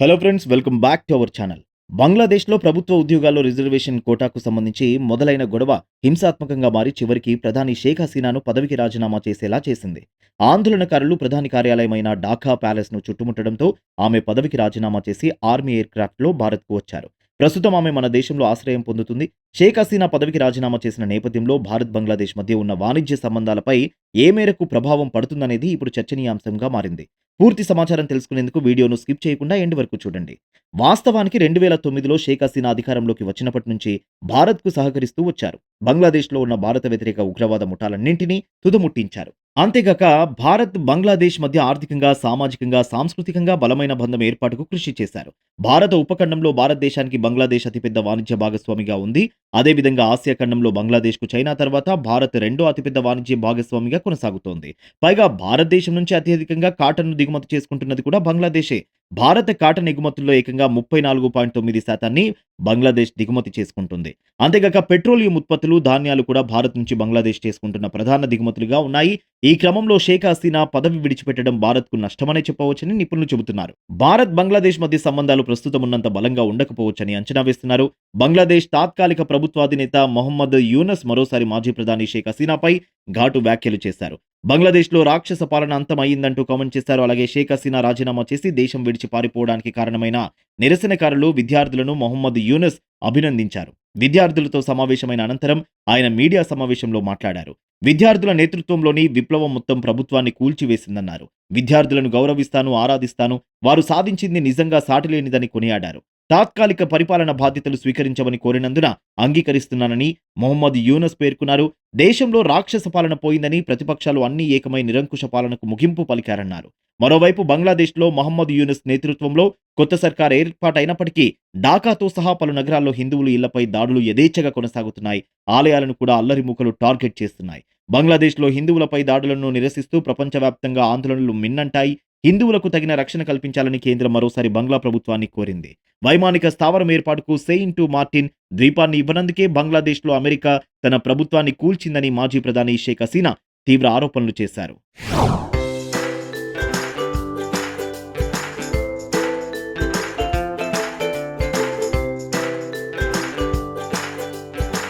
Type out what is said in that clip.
Hello friends welcome back to our channel బంగ్లాదేశ్లో ప్రభుత్వ ఉద్యోగాల్లో రిజర్వేషన్ కోటాకు సంబంధించి మొదలైన గొడవ హింసాత్మకంగా మారి చివరికి ప్రధాని షేక్ హసీనాను పదవికి రాజీనామా చేసేలా చేసింది. ఆందోళనకారులు ప్రధాని కార్యాలయమైన ఢాకా ప్యాలెస్ను చుట్టుముట్టడంతో ఆమె పదవికి రాజీనామా చేసి ఆర్మీ ఎయిర్క్రాఫ్ట్లో భారత్కు వచ్చారు. ప్రస్తుతం ఆమె మన దేశంలో ఆశ్రయం పొందుతుంది. షేక్ హసీనా పదవికి రాజీనామా చేసిన నేపథ్యంలో భారత్ బంగ్లాదేశ్ మధ్య ఉన్న వాణిజ్య సంబంధాలపై ఏ మేరకు ప్రభావం పడుతుందనేది ఇప్పుడు చర్చనీయాంశంగా మారింది. పూర్తి సమాచారం తెలుసుకునేందుకు వీడియోను స్కిప్ చేయకుండా ఎండ్ వరకు చూడండి. వాస్తవానికి రెండు వేల తొమ్మిదిలో షేక్ హసీనా అధికారంలోకి వచ్చినప్పటి నుంచి భారత్కు సహకరిస్తూ వచ్చారు. బంగ్లాదేశ్లో ఉన్న భారత వ్యతిరేక ఉగ్రవాద ముఠాలన్నింటినీ తుదముట్టించారు. అంతేగాక భారత్ బంగ్లాదేశ్ మధ్య ఆర్థికంగా సామాజికంగా సాంస్కృతికంగా బలమైన బంధం ఏర్పాటుకు కృషి చేశారు. భారత ఉపఖండంలో భారతదేశానికి బంగ్లాదేశ్ అతిపెద్ద వాణిజ్య భాగస్వామిగా ఉంది. అదేవిధంగా ఆసియా ఖండంలో బంగ్లాదేశ్కు చైనా తర్వాత భారత్ రెండో అతిపెద్ద వాణిజ్య భాగస్వామిగా కొనసాగుతోంది. పైగా భారతదేశం నుంచి అత్యధికంగా కాటన్ను దిగుమతి చేసుకుంటున్నది కూడా బంగ్లాదేశే. భారత కాటన్ ఎగుమతుల్లో ఏకంగా ముప్పై నాలుగు పాయింట్ తొమ్మిది శాతాన్ని బంగ్లాదేశ్ దిగుమతి చేసుకుంటుంది. అంతేగాక పెట్రోలియం ఉత్పత్తులు ధాన్యాలు కూడా భారత్ నుంచి బంగ్లాదేశ్ చేసుకుంటున్న ప్రధాన దిగుమతులుగా ఉన్నాయి. ఈ క్రమంలో షేక్ హసీనా పదవి విడిచిపెట్టడం భారత్కు నష్టమనే చెప్పవచ్చని నిపుణులు చెబుతున్నారు. భారత్ బంగ్లాదేశ్ మధ్య సంబంధాలు ప్రస్తుతం ఉన్నంత బలంగా ఉండకపోవచ్చని అంచనా వేస్తున్నారు. బంగ్లాదేశ్ తాత్కాలిక ప్రభుత్వాధినేత మొహమ్మద్ యూనస్ మరోసారి మాజీ ప్రధాని షేక్ హసీనాపై ఘాటు వ్యాఖ్యలు చేశారు. బంగ్లాదేశ్లో రాక్షస పాలన అంతమయ్యిందంటూ కామెంట్ చేశారు. అలాగే షేక్ హసీనా రాజీనామా చేసి దేశం విడిచి పారిపోవడానికి కారణమైన నిరసనకారులు విద్యార్థులను మొహమ్మద్ యూనస్ అభినందించారు. విద్యార్థులతో సమావేశమైన అనంతరం ఆయన మీడియా సమావేశంలో మాట్లాడారు. విద్యార్థుల నేతృత్వంలోని విప్లవం మొత్తం ప్రభుత్వాన్ని కూల్చివేసిందన్నారు. విద్యార్థులను గౌరవిస్తాను ఆరాధిస్తాను వారు సాధించింది నిజంగా సాటిలేనిదని కొనియాడారు. తాత్కాలిక పరిపాలన బాధ్యతలు స్వీకరించమని కోరినందున అంగీకరిస్తున్నానని మొహమ్మద్ యూనస్ పేర్కొన్నారు. దేశంలో రాక్షస పాలన పోయిందని ప్రతిపక్షాలు అన్ని ఏకమై నిరంకుశ పాలనకు ముగింపు పలికారన్నారు. మరోవైపు బంగ్లాదేశ్లో మహమ్మద్ యూనస్ నేతృత్వంలో కొత్త సర్కార్ ఏర్పాటైనప్పటికీ ఢాకాతో సహా పలు నగరాల్లో హిందువులు ఇళ్ళపై దాడులు యథేచ్ఛగా కొనసాగుతున్నాయి. ఆలయాలను కూడా అల్లరిమూకలు టార్గెట్ చేస్తున్నాయి. బంగ్లాదేశ్లో హిందువులపై దాడులను నిరసిస్తూ ప్రపంచవ్యాప్తంగా ఆందోళనలు మిన్నంటాయి. హిందువులకు తగిన రక్షణ కల్పించాలని కేంద్రం మరోసారి బంగ్లా ప్రభుత్వాన్ని కోరింది. వైమానిక స్థావరం ఏర్పాటుకు సెయింట్ టు మార్టిన్ ద్వీపాన్ని ఇవ్వనందుకే బంగ్లాదేశ్లో అమెరికా తన ప్రభుత్వాన్ని కూల్చిందని మాజీ ప్రధాని షేక్ హసీనా తీవ్ర ఆరోపణలు చేశారు.